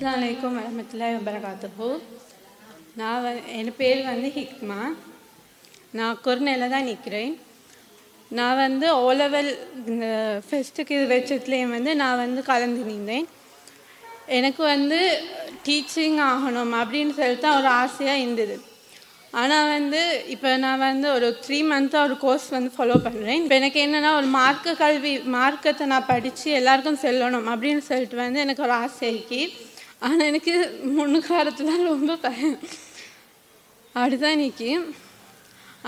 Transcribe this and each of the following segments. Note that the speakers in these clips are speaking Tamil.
அஸ்லாம் வலைக்கம் வரமத்துல்லாஹி நான் வ என் பேர் வந்து ஹிக்மா. நான் குர்நேல தான் நிற்கிறேன் நான் வந்து ஓலவல் இந்த ஃபெஸ்ட்டுக்கு இது வச்சதுலேயும் வந்து நான் வந்து கலந்து நின்றேன். எனக்கு வந்து டீச்சிங் ஆகணும் அப்படின்னு சொல்லிட்டு தான் ஒரு ஆசையாக இருந்தது. ஆனால் வந்து இப்போ நான் வந்து ஒரு த்ரீ மந்த்தாக ஒரு கோர்ஸ் வந்து ஃபாலோ பண்ணுறேன் இப்போ எனக்கு என்னென்னா ஒரு மார்க்க கல்வி மார்க்கத்தை நான் படித்து எல்லாருக்கும் செல்லணும் அப்படின்னு சொல்லிட்டு வந்து எனக்கு ஒரு ஆசைக்கு ஆனால் எனக்கு முன்னுக்காரத்தில் ரொம்ப பயம். அப்படிதான் நிற்கி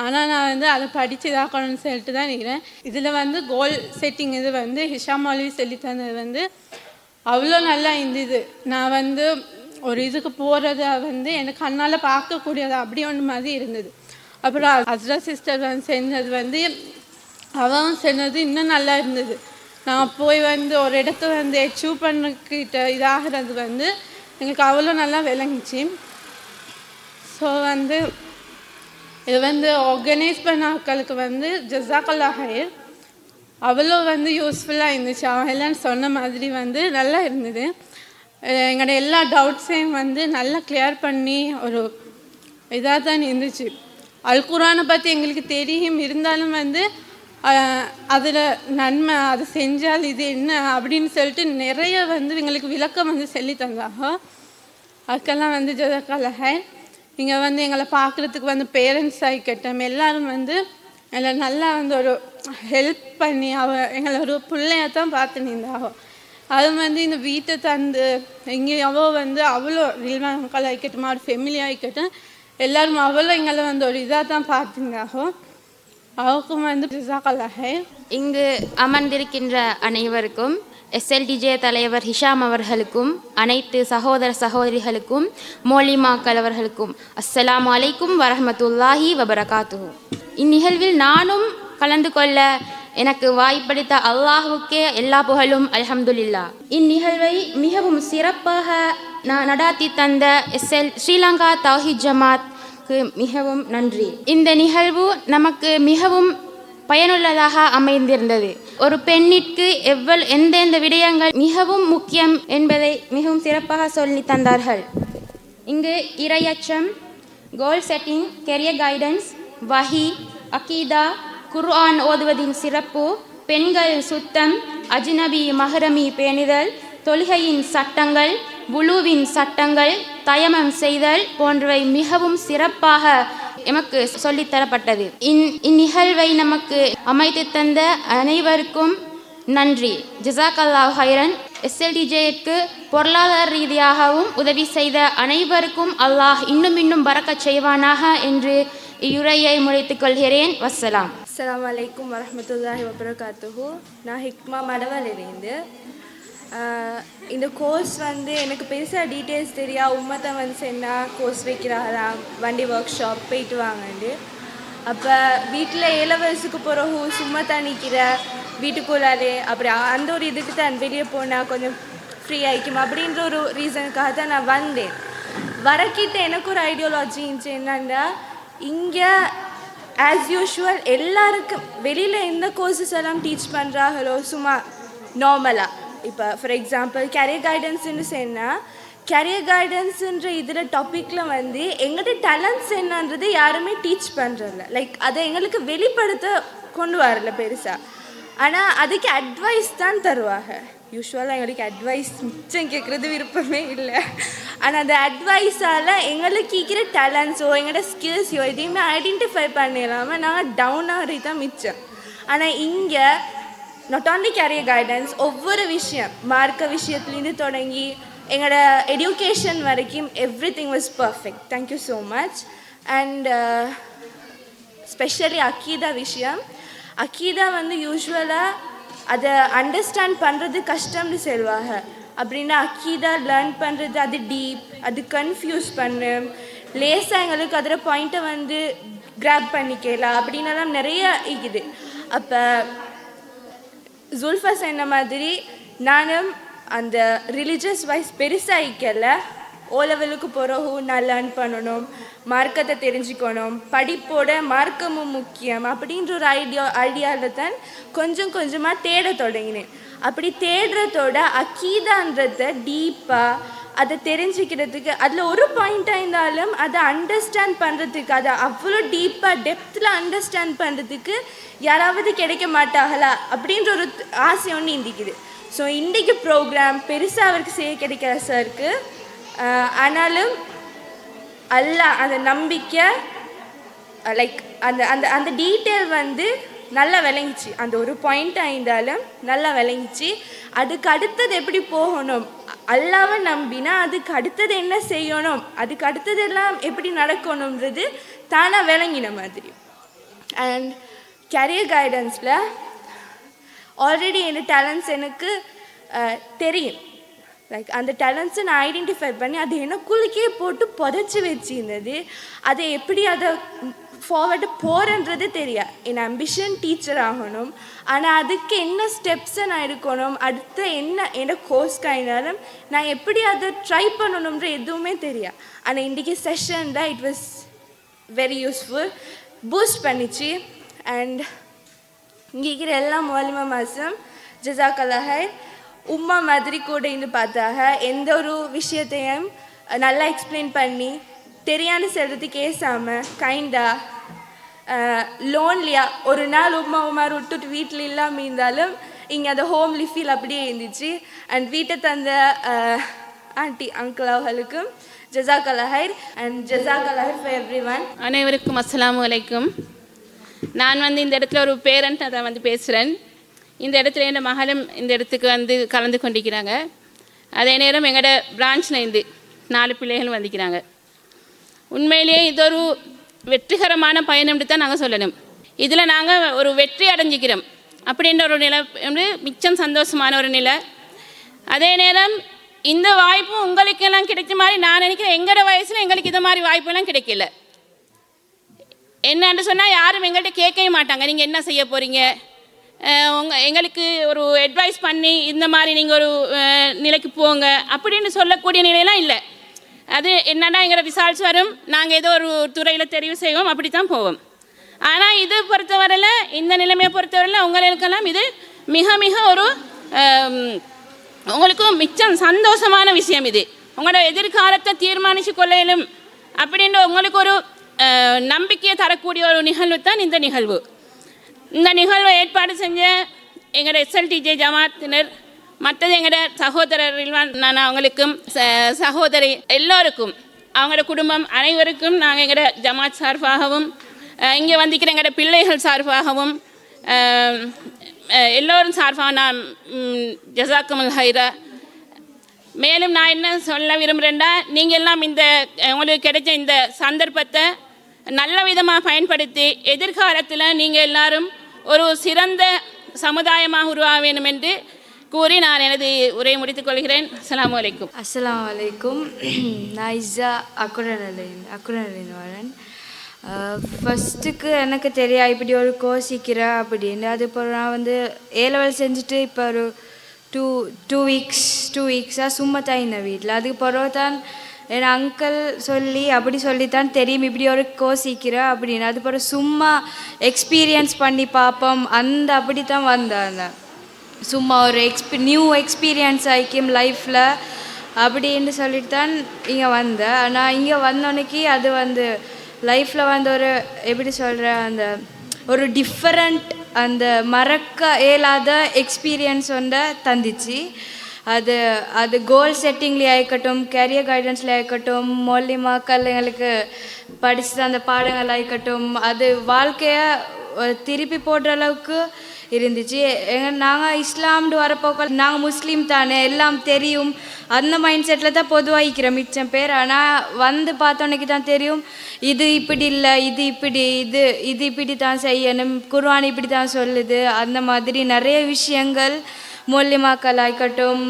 ஆனால் நான் வந்து அதை படித்து இதாக்கணும்னு சொல்லிட்டு தான் நிற்கிறேன் இதில் வந்து கோல் செட்டிங் இது வந்து ஹிஷா மௌலவி சொல்லி தந்தது வந்து அவ்வளோ நல்லா இருந்தது நான் வந்து ஒரு இதுக்கு போகிறத வந்து எனக்கு கண்ணால் பார்க்கக்கூடியது. அப்படி ஒன்று மாதிரி இருந்தது. அப்புறம் அஸ்ரா சிஸ்டர் வந்து செஞ்சது வந்து அவன் செஞ்சது இன்னும் நல்லா இருந்தது. நான் போய் வந்து ஒரு இடத்த வந்து அச்சீவ் பண்ணிக்கிட்ட இதாகிறது வந்து எங்களுக்கு அவ்வளோ நல்லா விளங்குச்சு. ஸோ வந்து இது வந்து ஆர்கனைஸ் பண்ண ஆட்களுக்கு வந்து ஜசாக்கல்லா ஹயர் அவ்வளோ வந்து யூஸ்ஃபுல்லாக இருந்துச்சு. அவன் சொன்ன மாதிரி வந்து நல்லா இருந்தது. எங்களோட எல்லா டவுட்ஸையும் வந்து நல்லா கிளியர் பண்ணி ஒரு இதாக தான் இருந்துச்சு. அல் குரானை பற்றி எங்களுக்கு தெரியும். இருந்தாலும் வந்து அதில் நன்மை அதை செஞ்சால் இது என்ன அப்படின்னு சொல்லிட்டு நிறைய வந்து எங்களுக்கு விளக்கம் வந்து சொல்லி தந்தாங்க. அதுக்கெல்லாம் வந்து ஜதக்காலஹை இங்கே வந்து எங்களை பார்க்குறதுக்கு வந்து பேரண்ட்ஸ் ஆகிக்கட்டும் எல்லாரும் வந்து எங்களை நல்லா வந்து ஒரு ஹெல்ப் பண்ணி அவ எங்களை ஒரு பிள்ளைய தான் பார்த்து நின்றாங்க. அது வந்து இந்த வீட்டை தந்து எங்கேயாவோ வந்து அவ்வளோ ரில்வா மக்கள் ஆகிக்கட்டும் ஒரு ஃபெமிலி ஆகிக்கட்டும் எல்லாரும் அவ்வளோ எங்களை வந்து ஒரு இதாக தான் பார்த்துருந்தாகும் இங்கு அமர்ந்திருக்கின்ற அனைவருக்கும் எஸ்எல்டிஜே தலைவர் ஹிஷாம் அவர்களுக்கும் அனைத்து சகோதர சகோதரிகளுக்கும் மோலிமாக்கள் அவர்களுக்கும் அஸ்ஸலாமு அலைக்கும் வரஹமத்துல்லாஹி வபரகாத்து இந்நிகழ்வில் நானும் கலந்து கொள்ள எனக்கு வாய்ப்பளித்த அல்லாஹுக்கே எல்லா புகழும் அல்ஹம்துலில்லா இந்நிகழ்வை மிகவும் சிறப்பாக நான் நடாத்தி தந்த எஸ்எல் ஸ்ரீலங்கா தௌஹித் ஜமாத்க்கு மிகவும் நன்றி. இந்த நிகழ்வு நமக்கு மிகவும் பயனுள்ளதாக அமைந்திருந்தது. ஒரு பெண்ணிற்கு எவ்வளவு எந்தெந்த விடயங்கள் மிகவும் முக்கியம் என்பதை மிகவும் சிறப்பாக சொல்லி தந்தார்கள். இங்கு இரையச்சம் கோல் செட்டிங் கெரியர் கைடன்ஸ் வஹி அகீதா குர்ஆன் ஓதுவதின் சிறப்பு பெண்கள் சுத்தம் அஜ்னபி மஹரமி பேணிதல் தொழுகையின் சட்டங்கள் புழுவின் சட்டங்கள் தயமம் செய்தல் போன்றவை மிகவும் சிறப்பாக எமக்கு சொல்லித்தரப்பட்டது இந் இந்நிகழ்வை நமக்கு அமைத்து தந்த அனைவருக்கும் நன்றி. ஜிசாக் ஹைரன் எஸ்எல்டிஜேக்கு பொருளாதார ரீதியாகவும் உதவி செய்த அனைவருக்கும் அல்லாஹ் இன்னும் இன்னும் பறக்கச் செய்வானாக என்று இயுரையை முடித்துக் கொள்கிறேன். வசலாம் அஸ்ஸலாமு அலைக்கும் வரஹ்மத்துல்லாஹி நான் ஹிக்மா மடவலிருந்து இந்த கோர்ஸ் வந்து எனக்கு பெருசாக டீட்டெயில்ஸ் தெரியா. உம்மத்தை வந்து என்ன கோர்ஸ் வைக்கிறாராம் வண்டி ஒர்க் ஷாப் போயிட்டு வாங்கண்டு அப்போ வீட்டில் இளவரசுக்கு வயசுக்கு பிறகு சும்மா தான் நிற்கிற வீட்டுக்குள்ளாலே அப்படி அந்த ஒரு இதுக்கு தான் வெளியே போனால் கொஞ்சம் ஃப்ரீ ஆகிக்கும் அப்படின்ற ஒரு ரீசனுக்காக தான் நான் வந்தேன். வரக்கிட்ட எனக்கு ஒரு ஐடியாலஜி இருந்துச்சு என்னன்னா இங்கே ஆஸ் யூஷுவல் எல்லாருக்கும் வெளியில் எந்த கோர்சஸ் எல்லாம் டீச் பண்ணுறாங்களோ சும்மா நார்மலாக இப்போ ஃபார் எக்ஸாம்பிள் கேரியர் கைடன்ஸுன்னு சொன்னால் கேரியர் கைடன்ஸுன்ற இதில் டாப்பிக்கில் வந்து எங்கள்கிட்ட டேலண்ட்ஸ் என்னன்றது யாருமே டீச் பண்ணுறதில்ல லைக் அதை எங்களுக்கு வெளிப்படுத்த கொண்டு வரல பெருசாக ஆனால் அதுக்கு அட்வைஸ் தான் தருவாங்க. யூஸ்வலாக எங்களுக்கு அட்வைஸ் மிச்சம் கேட்குறது விருப்பமே இல்லை. ஆனால் அந்த அட்வைஸால் எங்களுக்கு இருக்கிற டேலண்ட்ஸோ எங்களோட ஸ்கில்ஸோ எதையுமே ஐடென்டிஃபை பண்ணிடாமல் நாங்கள் டவுன் ஆகிறது தான் மிச்சம். ஆனால் இங்கே நாட் only கேரியர் கைடன்ஸ் ஒவ்வொரு விஷயம் மார்க்க விஷயத்துலேருந்து தொடங்கி எங்களோட எடியூகேஷன் வரைக்கும் everything was perfect thank you so much and specially அக்கீதா விஷயம். அக்கீதா வந்து யூஸ்வலாக அதை அண்டர்ஸ்டாண்ட் பண்ணுறது கஷ்டம்னு சொல்லுவாங்க. அப்படின்னா அக்கீதா லேர்ன் பண்ணுறது அது டீப் அது கன்ஃபியூஸ் பண்ணு. லேசாக எங்களுக்கு அதில் பாயிண்ட்டை வந்து கிராப் பண்ணிக்கலாம் அப்படின்னலாம் நிறைய இருக்குது. அப்போ ஜுல்ஃபா சொன்ன மாதிரி நானும் அந்த ரிலீஜியஸ் வைஸ் பெருசாக இருக்கல ஓ லெவலுக்கு போகிறோம் நான் லேர்ன் பண்ணணும் மார்க்கத்தை தெரிஞ்சுக்கணும் படிப்போட மார்க்கமும் முக்கியம் அப்படின்ற ஒரு ஐடியா ஐடியாவில் தான் கொஞ்சம் கொஞ்சமாக தேட தொடங்கினேன். அப்படி தேடுறதோட அக்கீதான்றத டீப்பாக அதை தெரிஞ்சுக்கிறதுக்கு அதில் ஒரு பாயிண்ட்டாக இருந்தாலும் அதை அண்டர்ஸ்டாண்ட் பண்ணுறதுக்கு அதை அவ்வளோ டீப்பாக டெப்த்தில் அண்டர்ஸ்டாண்ட் பண்ணுறதுக்கு யாராவது கிடைக்க மாட்டாங்களா? அப்படின்ற ஒரு ஆசை ஒன்று இந்திக்குது. ஸோ இன்றைக்கு ப்ரோக்ராம் பெருசாக அவருக்கு செய்ய கிடைக்கிற சாருக்கு ஆனாலும் அல்ல அந்த நம்பிக்கை லைக் அந்த அந்த அந்த டீட்டெயில் வந்து நல்லா விளங்கிச்சு. அந்த ஒரு பாயிண்ட் ஆயிருந்தாலும் நல்லா விளங்கிச்சு. அதுக்கு அடுத்தது எப்படி போகணும்? அல்லாவை நம்பினா அதுக்கு அடுத்தது என்ன செய்யணும்? அதுக்கு அடுத்தது எல்லாம் எப்படி நடக்கணுன்றது தானாக விளங்கின மாதிரி. அண்ட் கரியர் கைடன்ஸில் ஆல்ரெடி இந்த டேலண்ட்ஸ் எனக்கு தெரியும். லைக் அந்த டேலண்ட்ஸை நான் ஐடென்டிஃபை பண்ணி அது எனக்குள்ளுக்கே போட்டு புதைச்சி வச்சிருந்தது. அதை எப்படி அதை ஃபார்வர்டு போகிறன்றது தெரியா என் அம்பிஷன் டீச்சர் ஆகணும். ஆனால் அதுக்கு என்ன ஸ்டெப்ஸை நான் எடுக்கணும்? அடுத்து என்ன என்ன கோர்ஸ் கைனாலும் நான் எப்படி அதை ட்ரை பண்ணணுன்ற எதுவுமே தெரியா ஆனால் இன்றைக்கி செஷனில் it was very useful boost பண்ணிச்சு. அண்ட் இங்கே இருக்கிற எல்லா மௌலிமா மாதம் ஜசாக்கலாக உம்மா மாதிரி கூட இருந்து பார்த்தாக. எந்த ஒரு விஷயத்தையும் நல்லா எக்ஸ்பிளைன் பண்ணி தெரியாத செல்றதுக்கு ஏசாமல் கைண்டாக லோன்லியாக ஒரு நாள் உமா உமார் விட்டுட்டு வீட்டில் இல்லாமல் இருந்தாலும் இங்கே அந்த ஹோம்லி ஃபீல் அப்படியே இருந்துச்சு. அண்ட் வீட்டை தந்த ஆண்டி அங்கிள் அவர்களுக்கும் ஜசாக்கலாஹைர் அண்ட் ஜசாக்கலாஹைர் ஃபார் எவ்ரி ஒன் அனைவருக்கும் அஸ்ஸலாமு வலைக்கும் நான் வந்து இந்த இடத்துல ஒரு பேரண்ட் அதை வந்து பேசுகிறேன் இந்த இடத்துல என் மகளும் இந்த இடத்துக்கு வந்து கலந்து கொண்டிருக்கிறாங்க. அதே நேரம் எங்களோட பிரான்ச்லேருந்து இருந்து நாலு பிள்ளைகளும் வந்திருக்கிறாங்க. உண்மையிலேயே இது ஒரு வெற்றிகரமான பயணம்னு தான் நாங்கள் சொல்லணும். இதில் நாங்கள் ஒரு வெற்றி அடைஞ்சிக்கிறோம். அப்படின்ற ஒரு நிலை வந்து மிச்சம் சந்தோஷமான ஒரு நிலை. அதே நேரம் இந்த வாய்ப்பு உங்களுக்கெல்லாம் கிடைச்ச மாதிரி நான் நினைக்கிறேன் எங்களோட வயசில் எங்களுக்கு இந்த மாதிரி வாய்ப்பெல்லாம் கிடைக்கல. என்னன்னு சொன்னால் யாரும் எங்கள்கிட்ட கேட்கவே மாட்டாங்க. நீங்கள் என்ன செய்ய போகிறீங்க உங்க எங்களுக்கு ஒரு அட்வைஸ் பண்ணி இந்த மாதிரி நீங்கள் ஒரு நிலைக்கு போங்க. அப்படின்னு சொல்லக்கூடிய நிலையெல்லாம் இல்லை. அது என்னன்னா எங்களை ரிசால்ட்ஸ் வரும். நாங்கள் ஏதோ ஒரு துறையில் தெரிவு செய்வோம். அப்படி தான் போவோம். ஆனால் இது பொறுத்தவரையில் இந்த நிலைமையை பொறுத்தவரையில் உங்களுக்கெல்லாம் இது மிக மிக ஒரு உங்களுக்கும் மிச்சம் சந்தோஷமான விஷயம் இது. உங்களோட எதிர்காலத்தை தீர்மானித்து கொள்ளையிலும் அப்படின்ற உங்களுக்கு ஒரு நம்பிக்கையை தரக்கூடிய ஒரு நிகழ்வு தான் இந்த நிகழ்வு. இந்த நிகழ்வை ஏற்பாடு செஞ்ச எங்களோட எஸ்எல்டிஜே ஜமாத்தினர் மற்றது எங்களோட சகோதரர் நான் அவங்களுக்கும் ச- சகோதரி எல்லோருக்கும் அவங்களோட குடும்பம் அனைவருக்கும் நாங்கள் எங்களோட ஜமாத் சார்பாகவும் இங்கே வந்திருக்கிற எங்களோட பிள்ளைகள் சார்பாகவும் எல்லோரும் சார்பாக நான் ஜசாக்குமல் ஹைரா. மேலும் நான் என்ன சொல்ல விரும்புகிறேன்னா நீங்கள் எல்லாம் இந்த உங்களுக்கு கிடைச்ச இந்த சந்தர்ப்பத்தை நல்ல விதமாக பயன்படுத்தி எதிர்காலத்தில் நீங்கள் எல்லாரும் ஒரு சிறந்த சமுதாயமாக உருவாக வேண்டும் என்று கூறி நான் எனது உரையை முடித்துக் கொள்கிறேன். அஸ்லாம் வலைக்கும் அஸ்லாம் வலைக்கும் நான் இஸ்ஸா அக்குரலின் அக்குரலின் ஃபஸ்ட்டுக்கு எனக்கு தெரியா இப்படி ஒரு கோசிக்கிற அப்படின்னு. அதுக்கப்புறம் நான் வந்து ஏ லெவல் செஞ்சுட்டு இப்போ ஒரு டூ டூ வீக்ஸ் டூ வீக்ஸாக சும்மா தான் இந்த வீட்டில் அதுக்கு பிறகு தான் என் அங்கிள் சொல்லி அப்படி சொல்லித்தான் தெரியும் இப்படி ஒரு கோசிக்கிற அப்படின்னு. அது பிறகு சும்மா எக்ஸ்பீரியன்ஸ் பண்ணி பார்ப்போம். அந்த அப்படி தான் வந்தாங்க. சும்மா ஒரு எக்ஸ்பி நியூ எக்ஸ்பீரியன்ஸ் ஆகிக்கும் லைஃப்பில் அப்படின்னு சொல்லிட்டு தான் இங்கே வந்தேன் ஆனால் இங்கே வந்தோன்னைக்கு அது வந்து லைஃப்பில் வந்து ஒரு எப்படி சொல்கிற அந்த ஒரு டிஃப்ரெண்ட் அந்த மறக்க இயலாத எக்ஸ்பீரியன்ஸ் வந்து தந்துச்சு. அது அது கோல் செட்டிங்லேயே ஆகட்டும் கேரியர் கைடன்ஸில் ஆகட்டும் மொழிமாக்கள் எங்களுக்கு படித்த அந்த பாடங்கள் ஆகட்டும் அது வாழ்க்கையை திருப்பி போடுற அளவுக்கு இருந்துச்சு. எங்க நாங்கள் இஸ்லாம்னு வரப்போக்க நாங்கள் முஸ்லீம் தானே எல்லாம் தெரியும். அந்த மைண்ட் செட்டில் தான் பொதுவாகிக்கிறோம் மிச்சம் பேர். ஆனால் வந்து பார்த்தோன்னைக்கு தான் தெரியும் இது இப்படி இல்லை இது இப்படி இது இது இப்படி தான் செய்யணும் குர்வான் இப்படி தான் சொல்லுது. அந்த மாதிரி நிறைய விஷயங்கள் மூலியமாக்கள் ஆகட்டும்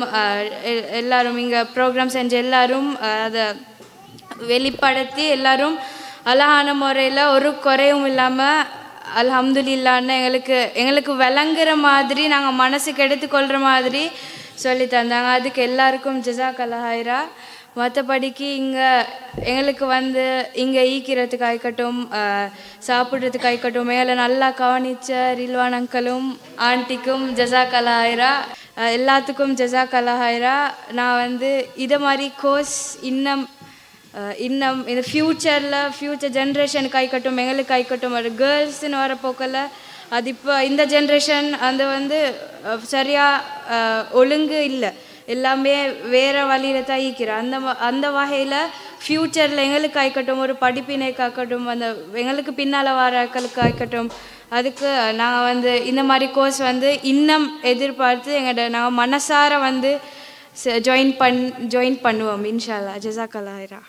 எல்லாரும் இங்கே ப்ரோக்ராம் செஞ்ச எல்லாரும் அதை வெளிப்படுத்தி எல்லாரும் அழகான முறையில் ஒரு குறையும் இல்லாமல் அல்ஹம்துலில்லான்னு எங்களுக்கு எங்களுக்கு விளங்குற மாதிரி நாங்கள் மனசுக்கு எடுத்துக்கொள்கிற மாதிரி சொல்லி தந்தாங்க. அதுக்கு எல்லாருக்கும் ஜிசா கலஹாயிரா மற்றபடிக்கு இங்கே எங்களுக்கு வந்து இங்கே ஈக்கிறதுக்கு ஆகட்டும் சாப்பிட்றதுக்கு ஆகட்டும் மேலே நல்லா கவனித்த ரில்வான் அங்கிளும் ஆண்டிக்கும் ஜசா கலாயிரா எல்லாத்துக்கும் ஜசா கலாயிரா நான் வந்து இதை மாதிரி கோர்ஸ் இன்னும் Uh, இன்னும் um, இந்த ஃப்யூச்சரில் ஃப்யூச்சர் ஜென்ரேஷனுக்கு ஆகட்டும் எங்களுக்கு ஆகிக்கட்டும் ஒரு கேர்ள்ஸ்னு வர போக்கில் அது இப்போ இந்த ஜென்ரேஷன் அது வந்து uh, சரியாக uh, ஒழுங்கு இல்லை. எல்லாமே வேறு வழியில் தான் ஈக்கிறேன் அந்த வ- அந்த வகையில் ஃப்யூச்சரில் எங்களுக்கு ஆகிக்கட்டும் ஒரு படிப்பினைக்கு ஆக்கட்டும் அந்த எங்களுக்கு பின்னால் வரக்களுக்கு ஆகட்டும் அதுக்கு நாங்கள் வந்து இந்த மாதிரி கோர்ஸ் வந்து இன்னும் எதிர்பார்த்து எங்களோட நாங்கள் மனசார வந்து ஜாயின் பண் ஜாயின் பண்ணுவோம் இன்ஷால்லா ஜசாக் அல்லாஹிரா